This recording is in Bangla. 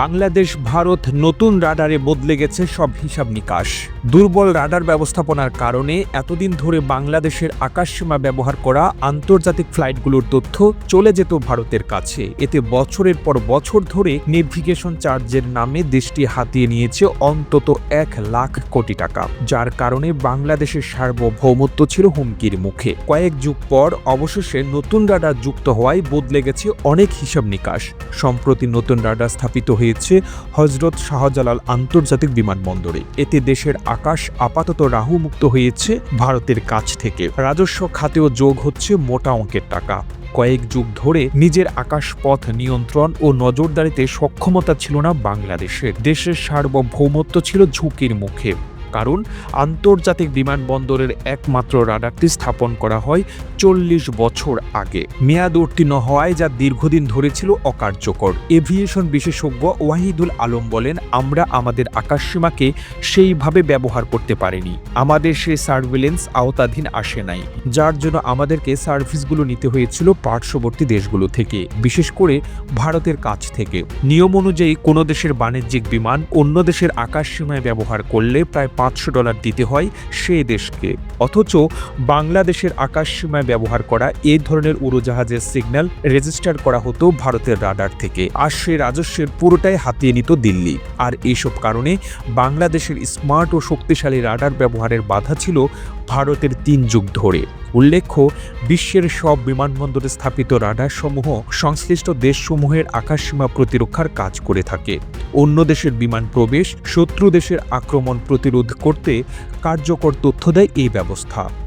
বাংলাদেশ, ভারত নতুন রাডারে বদলে গেছে সব হিসাব নিকাশ। দুর্বল রাডার ব্যবস্থাপনার কারণে এতদিন ধরে বাংলাদেশের আকাশসীমা ব্যবহার করা, আন্তর্জাতিক ফ্লাইটগুলোর তথ্য চলে যেত ভারতের কাছে। এতে বছরের পর বছর ধরে নেভিগেশন চার্জের নামে দেশটি হাতিয়ে নিয়েছে অন্তত এক লাখ কোটি টাকা। যার কারণে বাংলাদেশের সার্বভৌমত্ব ছিল হুমকির মুখে। কয়েক যুগ পর অবশেষে নতুন রাডার যুক্ত হওয়ায় বদলে গেছে অনেক হিসাব নিকাশ। সম্প্রতি নতুন রাডার স্থাপিত হয়েছে হজরত শাহজালাল আন্তর্জাতিক বিমানবন্দরে। এতে দেশের আকাশ আপাতত রাহুমুক্ত হয়েছে ভারতের কাছ থেকে। রাজস্ব খাতেও যোগ হচ্ছে মোটা অঙ্কের টাকা। কয়েক যুগ ধরে নিজের আকাশপথ নিয়ন্ত্রণ ও নজরদারিতে সক্ষমতা ছিল না বাংলাদেশের। দেশের সার্বভৌমত্ব ছিল ঝুঁকির মুখে। কারণ আন্তর্জাতিক বিমানবন্দরের একমাত্র রাডারটি স্থাপন করা হয় চল্লিশ বছর আগে। মেয়াদ উত্তীর্ণ হওয়ায় যা দীর্ঘদিন ধরে ছিল অকার্যকর। এভিয়েশন বিশেষজ্ঞ ওয়াহিদুল আলম বলেন, আমরা আমাদের আকাশসীমাকে সেইভাবে ব্যবহার করতে পারিনি। আমাদের সেই সার্ভিলেন্স আওতাধীন আসে নাই, যার জন্য আমাদেরকে সার্ভিসগুলো নিতে হয়েছিল পার্শ্ববর্তী দেশগুলো থেকে, বিশেষ করে ভারতের কাছ থেকে। নিয়ম অনুযায়ী কোনো দেশের বাণিজ্যিক বিমান অন্য দেশের আকাশসীমায় ব্যবহার করলে প্রায় পাঁচশো ডলার দিতে হয় সে দেশকে। অথচ বাংলাদেশের আকাশসীমায় ব্যবহার করা এই ধরনের উড়োজাহাজের সিগন্যাল রেজিস্টার করা হতো ভারতের রাডার থেকে। আর সে রাজস্বের পুরোটাই হাতিয়ে নিত দিল্লি। আর এইসব কারণে বাংলাদেশের স্মার্ট ও শক্তিশালী রাডার ব্যবহারের বাধা ছিল ভারতের তিন যুগ ধরে। উল্লেখ্য, বিশ্বের সব বিমানবন্দরে স্থাপিত রাডারসমূহ সংশ্লিষ্ট দেশসমূহের আকাশসীমা প্রতিরক্ষার কাজ করে থাকে। অন্য দেশের বিমান প্রবেশ শত্রু দেশের আক্রমণ প্রতিরোধ করতে কার্যকর তথ্য দেয় এই ব্যবস্থা।